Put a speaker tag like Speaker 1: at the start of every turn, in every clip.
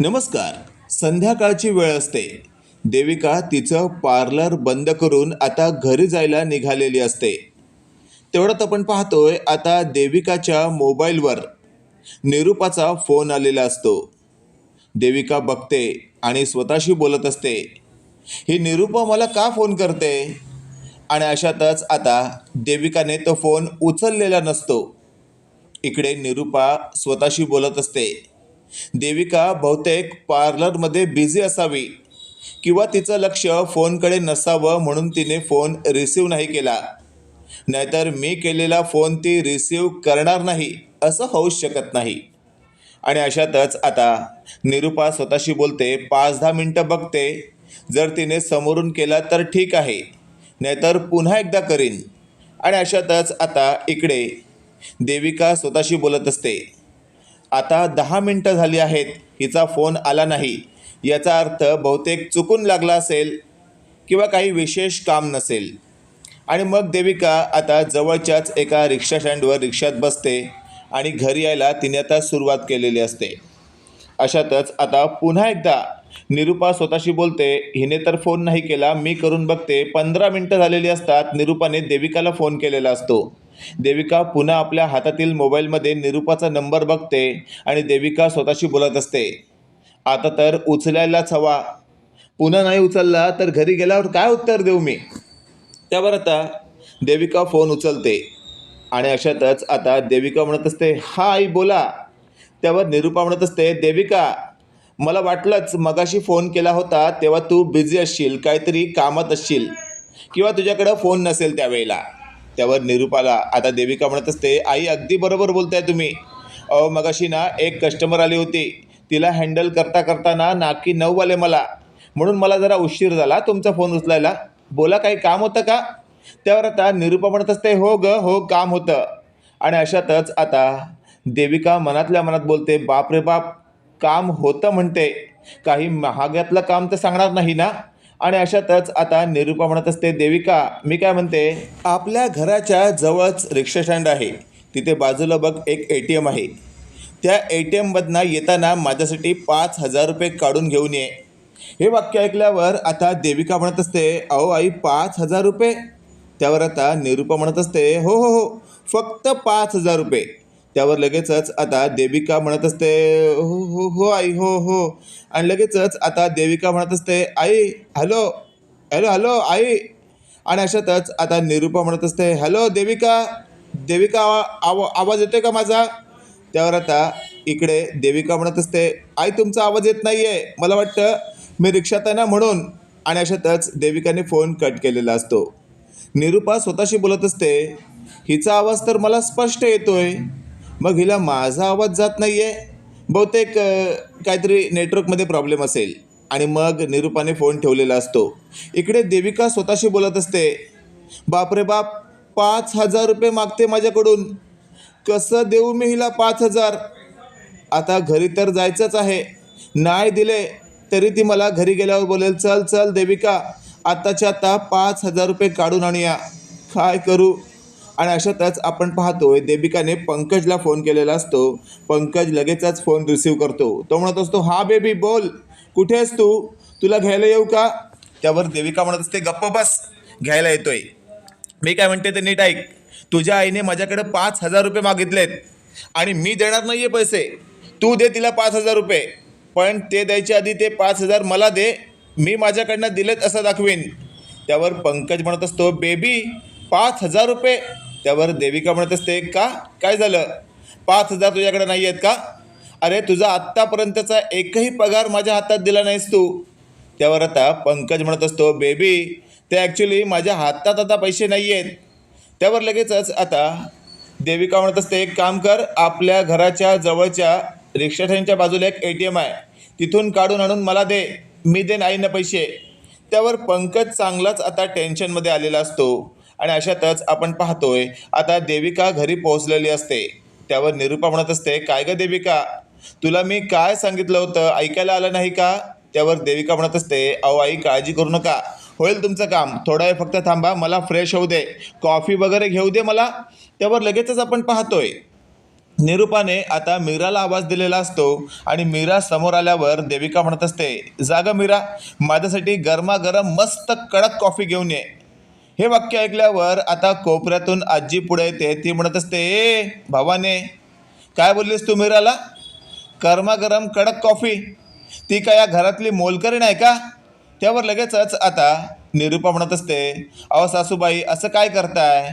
Speaker 1: नमस्कार. संध्याकाळची वेळ असते. देविका तिचं पार्लर बंद करून आता घरी जायला निघालेली असते. तेवढ्यात आपण पाहतोय आता देविकाच्या मोबाईलवर निरूपाचा फोन आलेला असतो. देविका बघते आणि स्वतःशी बोलत असते. ही निरूपा मला का फोन करते? आणि अशातच आता देविकाने तो फोन उचललेला नसतो. इकडे निरूपा स्वतःशी बोलत असते. देविका बहुतेक पार्लरमध्ये बिझी असावी किंवा तिचं लक्ष फोनकडे नसावं म्हणून तिने फोन रिसीव नाही केला. नाहीतर मी केलेला फोन ती रिसीव करणार नाही असं होऊच शकत नाही. आणि अशातच आता निरूपा स्वतःशी बोलते पाच दहा मिनटं बघते. जर तिने समोरून केला तर ठीक आहे. नाहीतर पुन्हा एकदा करीन. आणि अशातच आता इकडे देविका स्वतःशी बोलत असते. आता दहा मिनटं झाली आहेत. हिचा फोन आला नाही. याचा अर्थ बहुतेक चुकून लागला असेल किंवा काही विशेष काम नसेल. आणि मग देविका आता जवळच्याच एका रिक्षा स्टँडवर रिक्षात बसते आणि घरी यायला तिने आता सुरुवात केलेली असते. अशातच आता पुन्हा एकदा निरूपा स्वतःशी बोलते हिने तर फोन नाही केला मी करून बघते. पंधरा मिनटं झालेली असतात निरूपाने देविकाला फोन केलेला असतो. देविका पुन्हा आपल्या हातातील मोबाईलमध्ये निरूपाचा नंबर बघते आणि देविका स्वतःशी बोलत असते. आता तर उचलायलाच हवा. पुन्हा नाही उचलला तर घरी गेल्यावर काय उत्तर देऊ मी? त्यावर आता देविका फोन उचलते आणि अशातच आता देविका म्हणत असते हा आई बोला. त्यावर निरूपा म्हणत असते देविका मला वाटलंच मगाशी फोन केला होता तेव्हा तू बिझी असशील काहीतरी कामात असशील किंवा तुझ्याकडं फोन नसेल त्यावेळेला. त्यावर निरूपाला. आता देविका म्हणत असते आई अगदी बरोबर बोलताय तुम्ही. अहो मगाशी ना एक कस्टमर आली होती. तिला हँडल करता करता ना नाकी नऊ आले मला. म्हणून मला जरा उशीर झाला तुमचा फोन उचलायला. बोला काही काम होतं का? त्यावर आता निरूपा म्हणत असते हो ग हो काम होतं. आणि अशातच आता देविका मनातल्या मनात बोलते बाप रे बाप काम होतं म्हणते. काही महागातलं काम तर सांगणार नाही ना? आणि अशातच आता निरूपा म्हणत असते देविका मी काय म्हणते? आपल्या घराच्या जवळच रिक्षा स्टँड आहे. तिथे बाजूला बघ एक ए टी एम आहे. त्या ए टी एममधनं येताना माझ्यासाठी पाच हजार रुपये काढून घेऊन ये. हे वाक्य ऐकल्यावर आता देविका म्हणत असते अहो आई पाच हजार रुपये? त्यावर आता निरूपा म्हणत असते हो हो हो फक्त पाच हजार रुपये. त्यावर लगेचच आता देविका म्हणत असते हो हो हो आई हो हो. आणि लगेचच आता देविका म्हणत असते आई हॅलो हॅलो हॅलो आई. आणि अशातच आता निरूपा म्हणत असते हॅलो देविका देविका आवा आवा आवाज येतोय का माझा? त्यावर आता इकडे देविका म्हणत असते आई तुमचा आवाज येत नाही आहे मला वाटतं मी रिक्षात आहे ना म्हणून. आणि अशातच देविकाने फोन कट केलेला असतो. निरूपा स्वतःशी बोलत असते हिचा आवाज तर मला स्पष्ट येतोय. मग हिला माझा आवाज जात नाही आहे बहुतेक काहीतरी नेटवर्कमध्ये प्रॉब्लेम असेल. आणि मग निरूपाने फोन ठेवलेला असतो. इकडे देविका स्वतःशी बोलत असते. बापरे बाप पाच हजार रुपये मागते माझ्याकडून. कसं देऊ मी हिला पाच हजार? आता घरी तर जायचंच आहे. नाही दिले तरी ती मला घरी गेल्यावर बोलेल चल चल देविका आत्ताच्या आता पाच हजार रुपये काढून आणूया. काय करू? आणि अशातच आपण पाहतोय देविकाने पंकजला फोन केलेला असतो. पंकज लगेचच फोन रिसीव करतो. तो म्हणत असतो हा बेबी बोल. कुठे आहेस तू? तुला घ्यायला येऊ का? त्यावर देविका म्हणत असते गप्प बस. घ्यायला येतोय. मी काय म्हणते ते नीट ऐक. तुझ्या आईने माझ्याकडे पाच हजार रुपये मागितलेत आणि मी देणार नाही आहे पैसे. तू दे तिला पाच हजार रुपये. पण ते द्यायच्या आधी ते पाच हजार मला दे. मी माझ्याकडनं दिलेत असं दाखवीन. त्यावर पंकज म्हणत असतो बेबी पाच हजार रुपये. त्यावर देविका म्हणत असते का? काय झालं? पाच हजार तुझ्याकडे नाही आहेत का? अरे तुझा आत्तापर्यंतचा एकही पगार माझ्या हातात दिला नाहीस तू. त्यावर आता पंकज म्हणत असतो बेबी ते ॲक्च्युली माझ्या हातात आता पैसे नाही आहेत त्यावर लगेचच आता देविका म्हणत असते एक काम कर आपल्या घराच्या जवळच्या रिक्षा स्टँडच्या बाजूला एक ए टी एम आहे. तिथून काढून आणून मला दे. मी देन आईनं पैसे. त्यावर पंकज चांगलाच आता टेन्शनमध्ये आलेला असतो. आणि अशातच आपण पाहतोय आता देविका घरी पोहोचलेली असते. त्यावर निरूपा म्हणत असते काय ग देविका? तुला मी काय सांगितलं होतं? ऐकायला आलं नाही का? त्यावर देविका म्हणत असते अहो आई काळजी करू नका. होईल तुमचं काम. थोडा वेळ फक्त थांबा. मला फ्रेश होऊ दे. कॉफी वगैरे घेऊ दे मला. त्यावर लगेचच आपण पाहतोय निरूपाने आता मीराला आवाज दिलेला असतो आणि मीरा समोर आल्यावर देविका म्हणत असते जागा मीरा. माझ्यासाठी गरमागरम मस्त कडक कॉफी घेऊन ये. हे वाक्य ऐकल्यावर आता कोपऱ्यातून आजी पुढे येते. ती म्हणत असते ए भावाने काय बोललीस तू मीराला? गरमागरम कडक कॉफी. ती काय या घरातली मोलकरी नाही का? त्यावर लगेचच आता निरूपा म्हणत असते अहो सासूबाई असं काय करताय?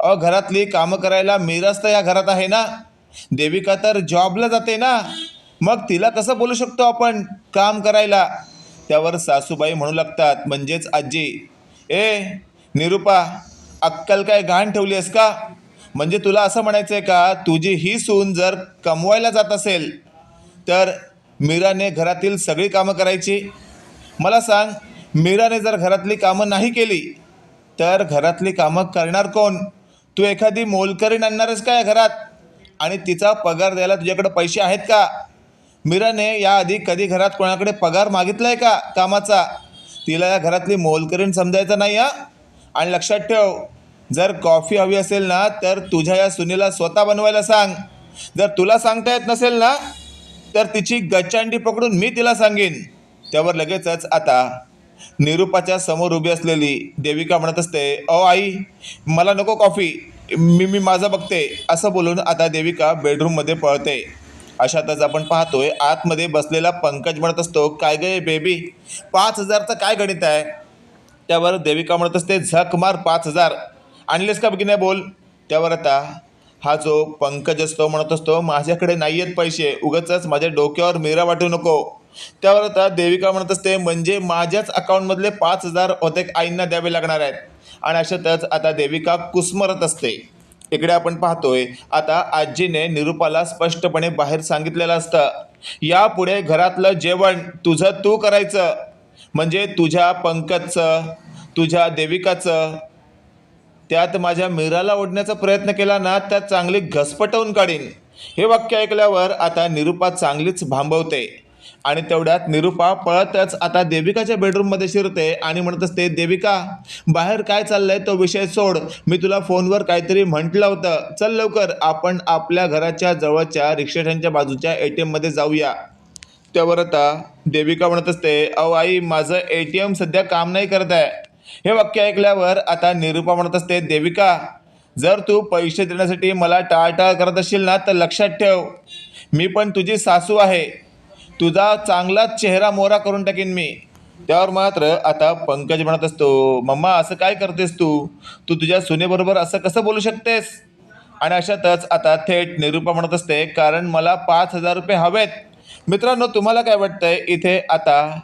Speaker 1: अहो घरातली कामं करायला मीराच तर या घरात आहे ना? देविका तर जॉबला जाते ना? मग तिला कसं बोलू शकतो आपण काम करायला? त्यावर सासूबाई म्हणू लागतात म्हणजेच आजी ए निरूपा अक्कल काय घाण ठेवली आहेस का? म्हणजे तुला असं म्हणायचं आहे का तुझी ही सून जर कमवायला जात असेल तर मीराने घरातील सगळी कामं करायची. मला सांग मीराने जर घरातली कामं नाही केली तर घरातली कामं करणार कोण? तू एखादी मोलकरीण आणणारच का या घरात? आणि तिचा पगार द्यायला तुझ्याकडे पैसे आहेत का? मीराने याआधी कधी घरात कोणाकडे पगार मागितला आहे का कामाचा? तिला या घरातली मोलकरीण समजायचं नाही हा? आणि लक्षात ठेव जर कॉफी हवी असेल ना तर तुझ्या या सुनीला स्वतः बनवायला सांग. जर तुला सांगता येत नसेल ना तर तिची गच्चांडी पकडून मी तिला सांगेन. त्यावर लगेचच आता निरूपाच्या समोर उभी असलेली देविका म्हणत असते अहो आई मला नको कॉफी. मी मी माझं बघते. असं बोलून आता देविका बेडरूममध्ये पळते. अशातच आपण पाहतोय आतमध्ये बसलेला पंकज म्हणत असतो काय गे बेबी पाच हजारचं काय गणित आहे? त्यावर देविका म्हणत असते झक मार पाच हजार. आणलेस का की नाही बोल? त्यावर आता हा जो पंकज असतो म्हणत असतो माझ्याकडे नाही आहेत पैसे उगाचच माझ्या डोक्यावर मिरा वाटू नको. त्यावर आता देविका म्हणत असते म्हणजे माझ्याच अकाउंटमधले पाच हजार होते आईंना द्यावे लागणार आहेत. आणि अशातच आता देविका कुसमरत असते. इकडे आपण पाहतोय आता आजीने निरूपाला स्पष्टपणे बाहेर सांगितलेलं असतं यापुढे घरातलं जेवण तुझं तू करायचं. म्हणजे तुझ्या पंकजचं तुझ्या देविकाचं त्यात माझ्या मीराला ओढण्याचा प्रयत्न केला ना त्यात चांगली घसपटवून काढीन. हे वाक्य ऐकल्यावर आता निरूपा चांगलीच भांबवते. आणि तेवढ्यात निरूपा पळतच आता देविकाच्या बेडरूममध्ये शिरते आणि म्हणत असते देविका बाहेर काय चाललंय तो विषय सोड. मी तुला फोनवर काहीतरी म्हटलं होतं. चल लवकर आपण आपल्या घराच्या जवळच्या रिक्षाच्या बाजूच्या ए टी एममध्ये जाऊया. त्यावर आता देविका म्हणत असते अहो आई माझं ए टी एम सध्या काम नाही करत आहे. हे वाक्य ऐकल्यावर आता निरूपा म्हणत असते देविका जर तू पैसे देण्यासाठी मला टाळटाळ करत असशील ना तर लक्षात ठेव. मी पण तुझी सासू आहे. तुझा चांगलाच चेहरा मोहरा करून टाकीन मी. त्यावर मात्र आता पंकज म्हणत असतो मम्मा असं काय करतेस तू? तू तुझ्या सुनेबरोबर असं कसं बोलू शकतेस? आणि अशातच आता थेट निरूपा म्हणत असते कारण मला पाच हजार रुपये हवेत. मित्रांनो तुम्हाला काय वाटतंय? इथे आता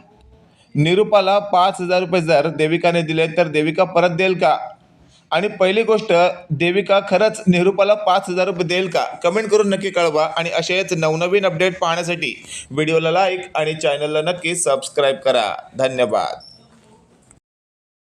Speaker 1: निरूपाला पाच हजार रुपये जर देविकाने दिले तर देविका परत देईल का? आणि पहिली गोष्ट देविका खरंच निरूपाला पाच हजार रुपये देईल का? कमेंट करून नक्की कळवा. आणि असेच नवनवीन अपडेट पाहण्यासाठी व्हिडिओला लाईक आणि चॅनलला नक्की सबस्क्राईब करा. धन्यवाद.